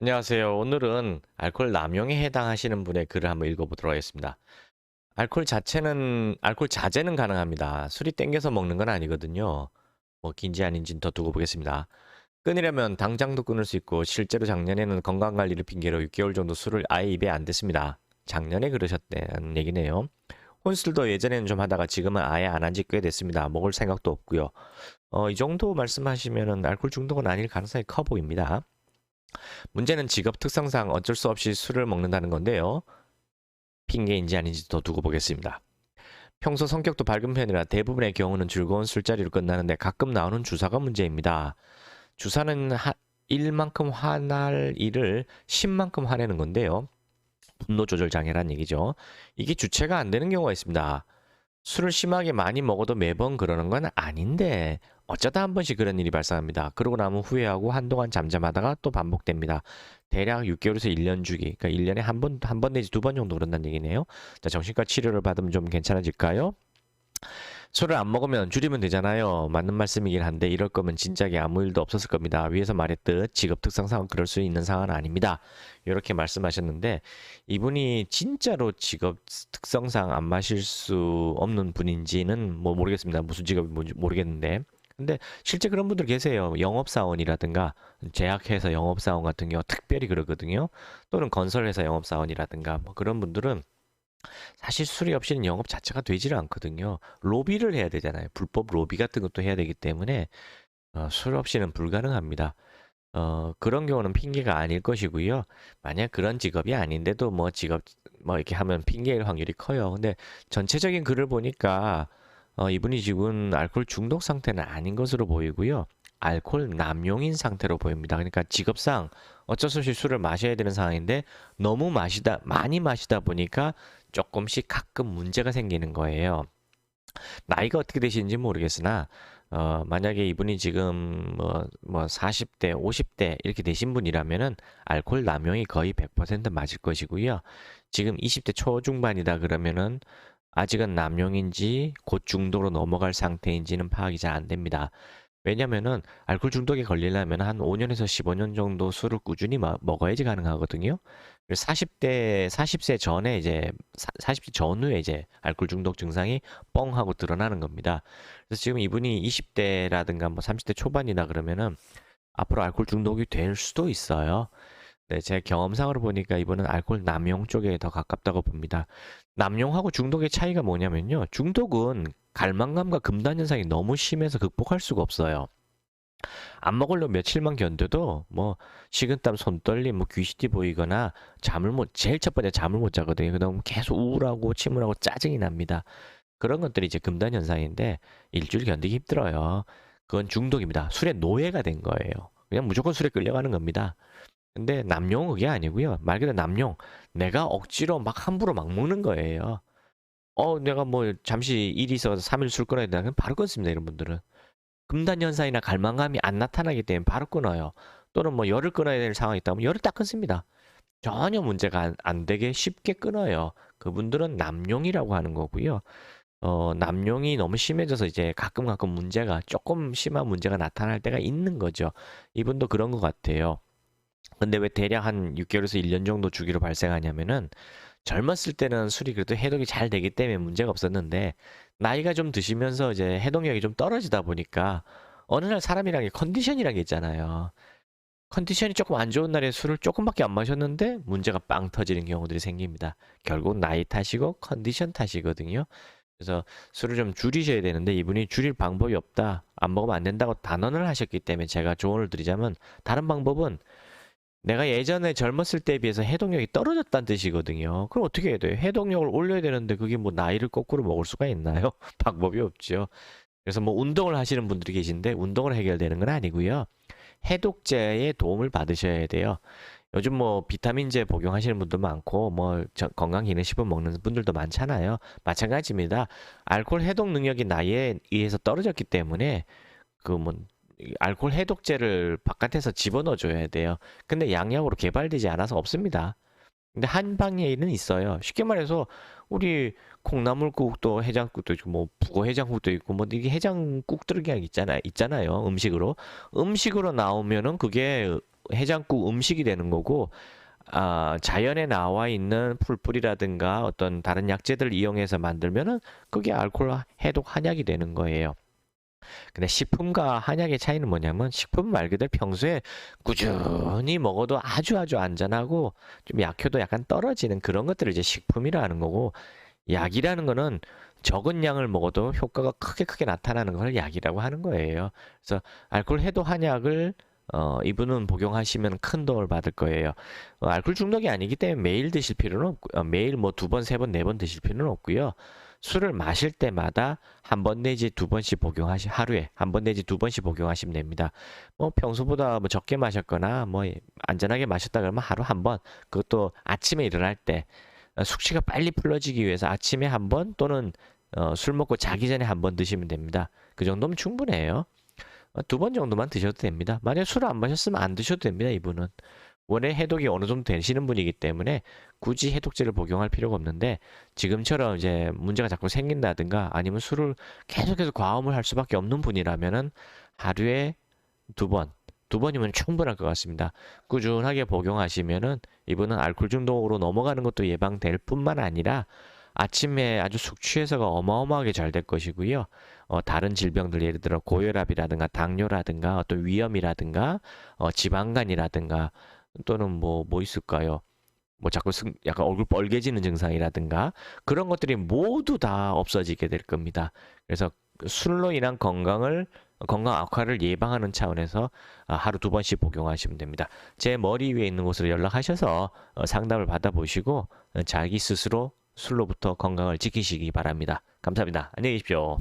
안녕하세요. 오늘은 알코올 남용에 해당하시는 분의 글을 한번 읽어보도록 하겠습니다. 알코올 자체는, 알코올 자제는 가능합니다. 술이 땡겨서 먹는 건 아니거든요. 뭐, 긴지 아닌지는 더 두고 보겠습니다. 끊으려면 당장도 끊을 수 있고, 실제로 작년에는 건강관리를 핑계로 6개월 정도 술을 아예 입에 안 댔습니다. 작년에 그러셨다는 얘기네요. 혼술도 예전에는 좀 하다가 지금은 아예 안 한 지 꽤 됐습니다. 먹을 생각도 없고요. 어, 이 정도 말씀하시면은 알코올 중독은 아닐 가능성이 커 보입니다. 문제는 직업 특성상 어쩔 수 없이 술을 먹는다는 건데요. 핑계인지 아닌지 더 두고 보겠습니다. 평소 성격도 밝은 편이라 대부분의 경우는 즐거운 술자리로 끝나는데 가끔 나오는 주사가 문제입니다. 주사는 하, 1만큼 화날 일을 10만큼 화내는 건데요. 분노 조절 장애란 얘기죠. 이게 주체가 안 되는 경우가 있습니다. 술을 심하게 많이 먹어도 매번 그러는 건 아닌데 어쩌다 한 번씩 그런 일이 발생합니다. 그러고 나면 후회하고 한동안 잠잠하다가 또 반복됩니다. 대략 6개월에서 1년 주기. 그러니까 1년에 한 번, 한 번 내지 두 번 정도 그런다는 얘기네요. 자, 정신과 치료를 받으면 좀 괜찮아질까요? 술을 안 먹으면 줄이면 되잖아요. 맞는 말씀이긴 한데 이럴 거면 진작에 아무 일도 없었을 겁니다. 위에서 말했듯 직업 특성상 그럴 수 있는 상황은 아닙니다. 이렇게 말씀하셨는데 이분이 진짜로 직업 특성상 안 마실 수 없는 분인지는 뭐 모르겠습니다. 무슨 직업이 뭔지 모르겠는데 근데 실제 그런 분들 계세요. 영업사원이라든가 제약회사 영업사원 같은 경우 특별히 그러거든요. 또는 건설회사 영업사원이라든가 뭐 그런 분들은 사실 술이 없이는 영업 자체가 되지를 않거든요. 로비를 해야 되잖아요. 불법 로비 같은 것도 해야 되기 때문에 어, 술 없이는 불가능합니다. 어, 그런 경우는 핑계가 아닐 것이고요. 만약 그런 직업이 아닌데도 뭐 직업 뭐 이렇게 하면 핑계일 확률이 커요. 근데 전체적인 글을 보니까 어, 이분이 지금 알코올 중독 상태는 아닌 것으로 보이고요. 알코올 남용인 상태로 보입니다. 그러니까 직업상 어쩔 수 없이 술을 마셔야 되는 상황인데 너무 마시다 많이 마시다 보니까 조금씩 가끔 문제가 생기는 거예요. 나이가 어떻게 되시는지 모르겠으나 어, 만약에 이분이 지금 뭐, 뭐 40대, 50대 이렇게 되신 분이라면은 알코올 남용이 거의 100% 맞을 것이고요. 지금 20대 초중반이다 그러면은 아직은 남용인지 곧 중독으로 넘어갈 상태인지는 파악이 잘 안 됩니다. 왜냐면은 알코올 중독에 걸리려면 한 5년에서 15년 정도 술을 꾸준히 마- 먹어야지 가능하거든요. 그래서 40대, 40세 전에 이제, 사, 40세 전후에 이제 알코올 중독 증상이 뻥 하고 드러나는 겁니다. 그래서 지금 이분이 20대라든가 뭐 30대 초반이다 그러면은 앞으로 알코올 중독이 될 수도 있어요. 네, 제 경험상으로 보니까 이분은 알코올 남용 쪽에 더 가깝다고 봅니다. 남용하고 중독의 차이가 뭐냐면요. 중독은 갈망감과 금단 현상이 너무 심해서 극복할 수가 없어요. 안 먹으려면 며칠만 견뎌도 뭐 식은땀, 손떨림, 뭐 귀시티 보이거나 잠을 못 제일 첫 번째 잠을 못 자거든요. 그다음 계속 우울하고 침울하고 짜증이 납니다. 그런 것들이 이제 금단 현상인데 일주일 견디기 힘들어요. 그건 중독입니다. 술의 노예가 된 거예요. 그냥 무조건 술에 끌려가는 겁니다. 근데 남용은 그게 아니고요. 말 그대로 남용. 내가 억지로 막 함부로 막 먹는 거예요. 어, 내가 뭐 잠시 일이 있어서 3일 술 끊어야 된다. 그럼 바로 끊습니다. 이런 분들은. 금단 현상이나 갈망감이 안 나타나기 때문에 바로 끊어요. 또는 뭐 열을 끊어야 될 상황이 있다면 열을 딱 끊습니다. 전혀 문제가 안, 안 되게 쉽게 끊어요. 그분들은 남용이라고 하는 거고요. 어, 남용이 너무 심해져서 이제 가끔 가끔 문제가 조금 심한 문제가 나타날 때가 있는 거죠. 이분도 그런 것 같아요. 근데 왜 대략 한 6개월에서 1년 정도 주기로 발생하냐면은 젊었을 때는 술이 그래도 해독이 잘 되기 때문에 문제가 없었는데 나이가 좀 드시면서 이제 해독력이 좀 떨어지다 보니까 어느 날 사람이란 게 컨디션이란 게 있잖아요. 컨디션이 조금 안 좋은 날에 술을 조금밖에 안 마셨는데 문제가 빵 터지는 경우들이 생깁니다. 결국 나이 탓이고 컨디션 탓이거든요. 그래서 술을 좀 줄이셔야 되는데 이분이 줄일 방법이 없다. 안 먹으면 안 된다고 단언을 하셨기 때문에 제가 조언을 드리자면 다른 방법은 내가 예전에 젊었을 때에 비해서 해독력이 떨어졌다는 뜻이거든요. 그럼 어떻게 해야 돼요? 해독력을 올려야 되는데 그게 뭐 나이를 거꾸로 먹을 수가 있나요? 방법이 없죠. 그래서 뭐 운동을 하시는 분들이 계신데 운동을 해결되는 건 아니고요. 해독제의 도움을 받으셔야 돼요. 요즘 뭐 비타민제 복용하시는 분도 많고 뭐 건강기능식품 먹는 분들도 많잖아요. 마찬가지입니다. 알코올 해독 능력이 나이에 의해서 떨어졌기 때문에 그뭐 알코올 해독제를 바깥에서 집어넣어 줘야 돼요. 근데 양약으로 개발되지 않아서 없습니다. 근데 한방에는 있어요. 쉽게 말해서 우리 콩나물국도 해장국도 있고 뭐 북어 해장국도 있고 뭐 이게 해장국들이 그냥 있잖아요. 있잖아요. 음식으로. 음식으로 나오면은 그게 해장국 음식이 되는 거고 아, 자연에 나와 있는 풀뿌리라든가 어떤 다른 약재들을 이용해서 만들면은 그게 알코올 해독 한약이 되는 거예요. 근데 식품과 한약의 차이는 뭐냐면 식품은 말 그대로 평소에 꾸준히 먹어도 아주 아주 안전하고 좀 약효도 약간 떨어지는 그런 것들을 이제 식품이라는 거고 약이라는 거는 적은 양을 먹어도 효과가 크게 크게 나타나는 걸 약이라고 하는 거예요. 그래서 알코올 해독 한약을 어, 이분은 복용하시면 큰 도움을 받을 거예요. 어, 알코올 중독이 아니기 때문에 매일 드실 필요는 없고, 어, 매일 뭐 두 번, 세 번, 네 번 드실 필요는 없고요. 술을 마실 때마다 한 번 내지 두 번씩 복용하시, 하루에 한 번 내지 두 번씩 복용하시면 됩니다. 뭐 평소보다 뭐 적게 마셨거나 뭐 안전하게 마셨다 그러면 하루 한 번, 그것도 아침에 일어날 때 어, 숙취가 빨리 풀어지기 위해서 아침에 한 번 또는 어, 술 먹고 자기 전에 한 번 드시면 됩니다. 그 정도면 충분해요. 어, 두번 정도만 드셔도 됩니다. 만약 술을 안 마셨으면 안 드셔도 됩니다. 이분은 원래 해독이 어느 정도 되시는 분이기 때문에 굳이 해독제를 복용할 필요가 없는데 지금처럼 이제 문제가 자꾸 생긴다든가 아니면 술을 계속해서 과음을 할 수밖에 없는 분이라면은 하루에 두 번, 두 번이면 충분할 것 같습니다. 꾸준하게 복용하시면은 이분은 알코올 중독으로 넘어가는 것도 예방될 뿐만 아니라 아침에 아주 숙취해서가 어마어마하게 잘 될 것이고요. 어, 다른 질병들 예를 들어 고혈압이라든가 당뇨라든가 어떤 위염이라든가 어, 지방간이라든가 또는 뭐뭐 있을까요? 뭐 자꾸 승, 약간 얼굴 빨개지는 증상이라든가 그런 것들이 모두 다 없어지게 될 겁니다. 그래서 술로 인한 건강을 건강 악화를 예방하는 차원에서 아, 하루 두 번씩 복용하시면 됩니다. 제 머리 위에 있는 곳으로 연락하셔서 어, 상담을 받아보시고 어, 자기 스스로 술로부터 건강을 지키시기 바랍니다. 감사합니다. 안녕히 계십시오.